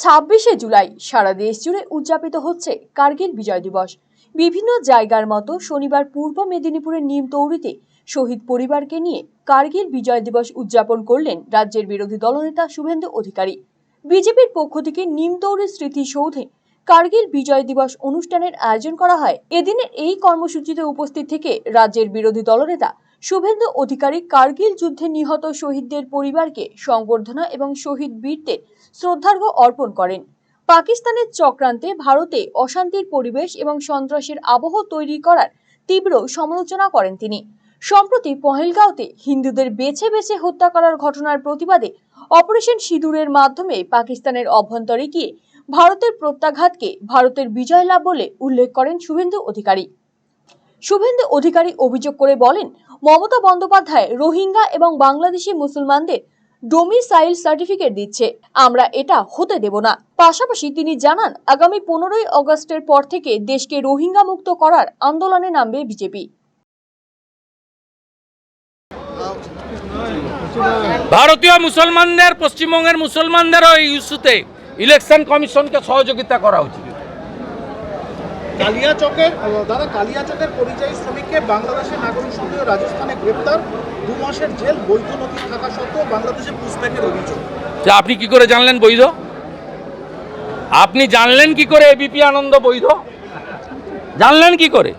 ছাব্বিশে জুলাই সারা দেশ জুড়ে উদযাপিত হচ্ছে কার্গিল বিজয় দিবস। বিভিন্ন জায়গার মতো শনিবার পূর্ব মেদিনীপুরের নিমতৌড়িতে শহীদ পরিবারকে নিয়ে কার্গিল বিজয় দিবস উদযাপন করলেন রাজ্যের বিরোধী দলনেতা শুভেন্দু অধিকারী। বিজেপির পক্ষ থেকে নিমতৌড়ি স্মৃতিসৌধে কার্গিল বিজয় দিবস অনুষ্ঠানের আয়োজন করা হয়। এদিনের এই কর্মসূচিতে উপস্থিত থেকে রাজ্যের বিরোধী দলনেতা শুভেন্দু অধিকারী কার্গিল যুদ্ধে নিহত শহীদদের পরিবারকে সংবর্ধনা এবং শহীদ বীরদের শ্রদ্ধার্ঘ্য অর্পণ করেন। পাকিস্তানের চক্রান্তে ভারতে অশান্তির পরিবেশ এবং সন্ত্রাসের আবহ তৈরি করার তীব্র সমালোচনা করেন তিনি। সম্প্রতি পহেলগাঁওতে হিন্দুদের বেছে বেছে হত্যা করার ঘটনার প্রতিবাদে অপারেশন সিঁদুরের মাধ্যমে পাকিস্তানের অভ্যন্তরে গিয়ে ভারতের প্রত্যাঘাতকে ভারতের বিজয় লাভ বলে উল্লেখ করেন শুভেন্দু অধিকারী। শুভেন্দু অধিকারী অভিযোগ করে বলেন, মমতা বন্দ্যোপাধ্যায় রোহিঙ্গা এবং বাংলাদেশি মুসলমানদের ডোমিসাইল সার্টিফিকেট দিচ্ছে। আমরা এটা হতে দেব না। পাশাপাশি তিনি জানান, আগামী পনেরোই অগস্টের পর থেকে দেশকে রোহিঙ্গা মুক্ত করার আন্দোলনে নামবে বিজেপি। ভারতীয় মুসলমানদের, পশ্চিমবঙ্গের মুসলমানদের ওই ইস্যুতে ইলেকশন কমিশনকে সহযোগিতা করা উচিত। কালিয়াচকের দাদা কালিয়াচকের পরিযায়ী শ্রমিককে বাংলাদেশের নাগরিক সন্দেহ রাজস্থানে গ্রেপ্তার। দু মাসের জেল বৈধ নথি থাকা সত্ত্বেও বাংলাদেশে পুষব্যাকের অভিযোগ। আপনি কি করে জানলেন বৈধ? আপনি জানলেন কি করে এবিপি আনন্দ বৈধ? জানলেন কি করে?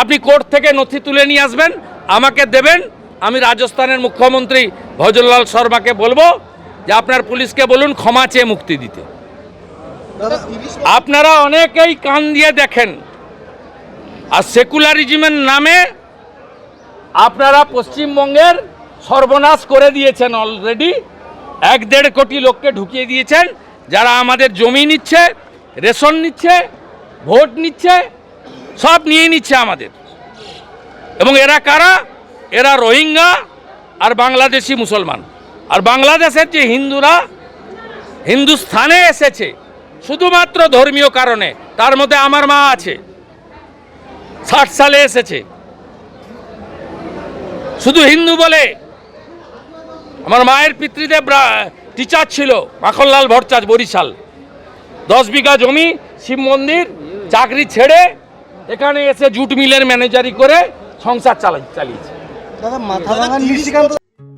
আপনি কোর্ট থেকে নথি তুলে নিয়ে আসবেন আমাকে দেবেন আমি রাজস্থানের মুখ্যমন্ত্রী ভজনলাল শর্মাকে বলব যে আপনার পুলিশকে বলুন ক্ষমা চেয়ে মুক্তি দিতে। আপনারা অনেকেই কান দিয়ে দেখেন। আর সেকুলারিজমের নামে আপনারা পশ্চিমবঙ্গের সর্বনাশ করে দিয়েছেন অলরেডি এক দেড় কোটি লোককে ঢুকিয়ে দিয়েছেন, যারা আমাদের জমি নিচ্ছে, রেশন নিচ্ছে, ভোট নিচ্ছে, সব নিয়ে নিচ্ছে আমাদের। এবং এরা কারা? এরা রোহিঙ্গা আর বাংলাদেশি মুসলমান। আর বাংলাদেশের যে হিন্দুরা, হিন্দুস্থানে এসেছে শুধুমাত্র ধর্মীয় কারণে, তার মধ্যে আমার মা আছে। ষাট সালে এসেছে। শুধু হিন্দু বলে। আমার মায়ের পিতৃদেব টিচার ছিল, মাখনলাল ভট্টাচ বরিশাল। দশ বিঘা জমি, শিব মন্দির, চাকরি ছেড়ে এখানে এসে জুট মিলের ম্যানেজারি করে সংসার চালাই, চালিয়েছে। দাদা, মাথা